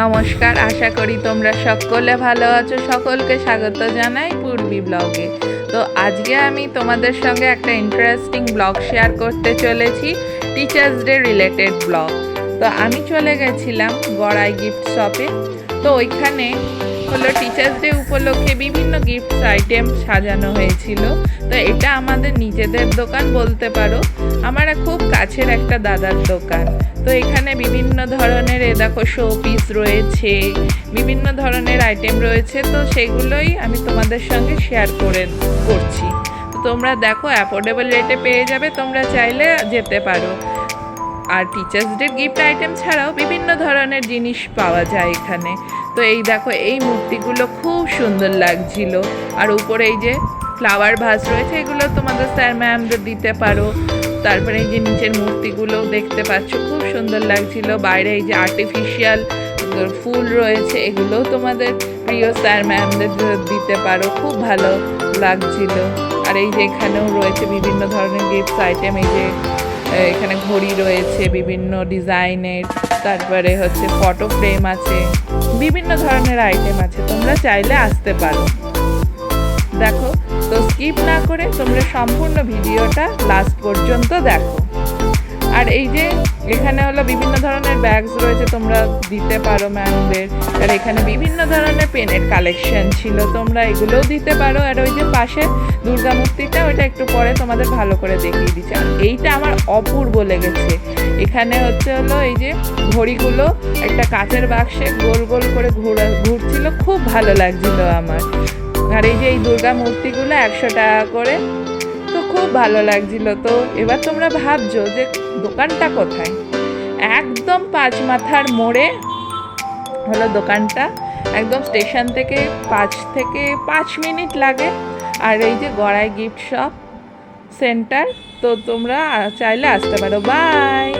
নমস্কার, আশা করি তোমরা সকলে ভালো আছো। সকলকে স্বাগত জানাই পূর্বী ব্লগে। তো আজকে আমি তোমাদের সঙ্গে একটা ইন্টারেস্টিং ব্লগ শেয়ার করতে চলেছি টিচার্স ডে রিলেটেড ব্লগ তো আমি চলে গেছিলাম গড়াই গিফট শপে তো ওইখানে হলো টিচার্স ডে উপলক্ষে বিভিন্ন গিফটস আইটেম সাজানো হয়েছিল। তো এটা আমাদের নিজেদের দোকান বলতে পারো। আমার খুব কাছের একটা দাদার দোকান। তো এখানে বিভিন্ন ধরনের দেখো শো পিস রয়েছে, বিভিন্ন ধরনের আইটেম রয়েছে, তো সেগুলোই আমি তোমাদের সঙ্গে শেয়ার করে করছি। তোমরা দেখো অ্যাফোর্ডেবল রেটে পেয়ে যাবে, তোমরা চাইলে যেতে পারো। আর টিচার্স ডে গিফট আইটেম ছাড়াও বিভিন্ন ধরনের জিনিস পাওয়া যায় এখানে। তো এই দেখো, এই মূর্তিগুলো খুব সুন্দর লাগছিল। আর উপরে এই যে ফ্লাওয়ার ভাস রয়েছে, এগুলো তোমাদের স্যার ম্যামদের দিতে পারো। তারপরে এই যে নিচের মূর্তিগুলো দেখতে পাচ্ছ, খুব সুন্দর লাগছিল। বাইরে এই যে আর্টিফিশিয়াল ফুল রয়েছে এগুলোও তোমাদের প্রিয় স্যার ম্যামদের দিতে পারো, খুব ভালো লাগছিল। আর এই যে এখানেও রয়েছে বিভিন্ন ধরনের গিফটস আইটেম এই যে এখানে ঘড়ি রয়েছে, বিভিন্ন ডিজাইনের, তারপরে হচ্ছে ফটো ফ্রেম আছে, বিভিন্ন ধরনের আইটেম আছে, তোমরা চাইলে আসতে পারো। দেখো তো স্কিপ না করে তোমরা সম্পূর্ণ ভিডিওটা লাস্ট পর্যন্ত দেখো। আর এই যে এখানে হলো বিভিন্ন ধরনের ব্যাগস রয়েছে, তোমরা দিতে পারো ম্যামদের। আর এখানে বিভিন্ন ধরনের পেনের কালেকশন ছিল, তোমরা এগুলোও দিতে পারো। আর ওই যে পাশে দুর্গা মূর্তিটা, ওইটা একটু পরে তোমাদের ভালো করে দেখিয়ে দিচ্ছে। আর এইটা আমার অপূর্ব লেগেছে। এখানে হচ্ছে হলো এই যে ঘড়িগুলো, একটা কাচের বাক্সে গোল গোল করে ঘোরা ঘুরছিল, খুব ভালো লাগছিল আমার। আর এই যে এই দুর্গা মূর্তিগুলো একশো টাকা করে, তো খুব ভালো লাগছিল তো। এবার তোমরা ভাবছ যে দোকানটা কোথায়? একদম পাঁচ মাথার মোড়ে হলো দোকানটা। একদম স্টেশন থেকে পাঁচ থেকে পাঁচ মিনিট লাগে। আর এই যে গড়াই গিফট শপ সেন্টার, তো তোমরা চাইলে আসতে পারো। বাই!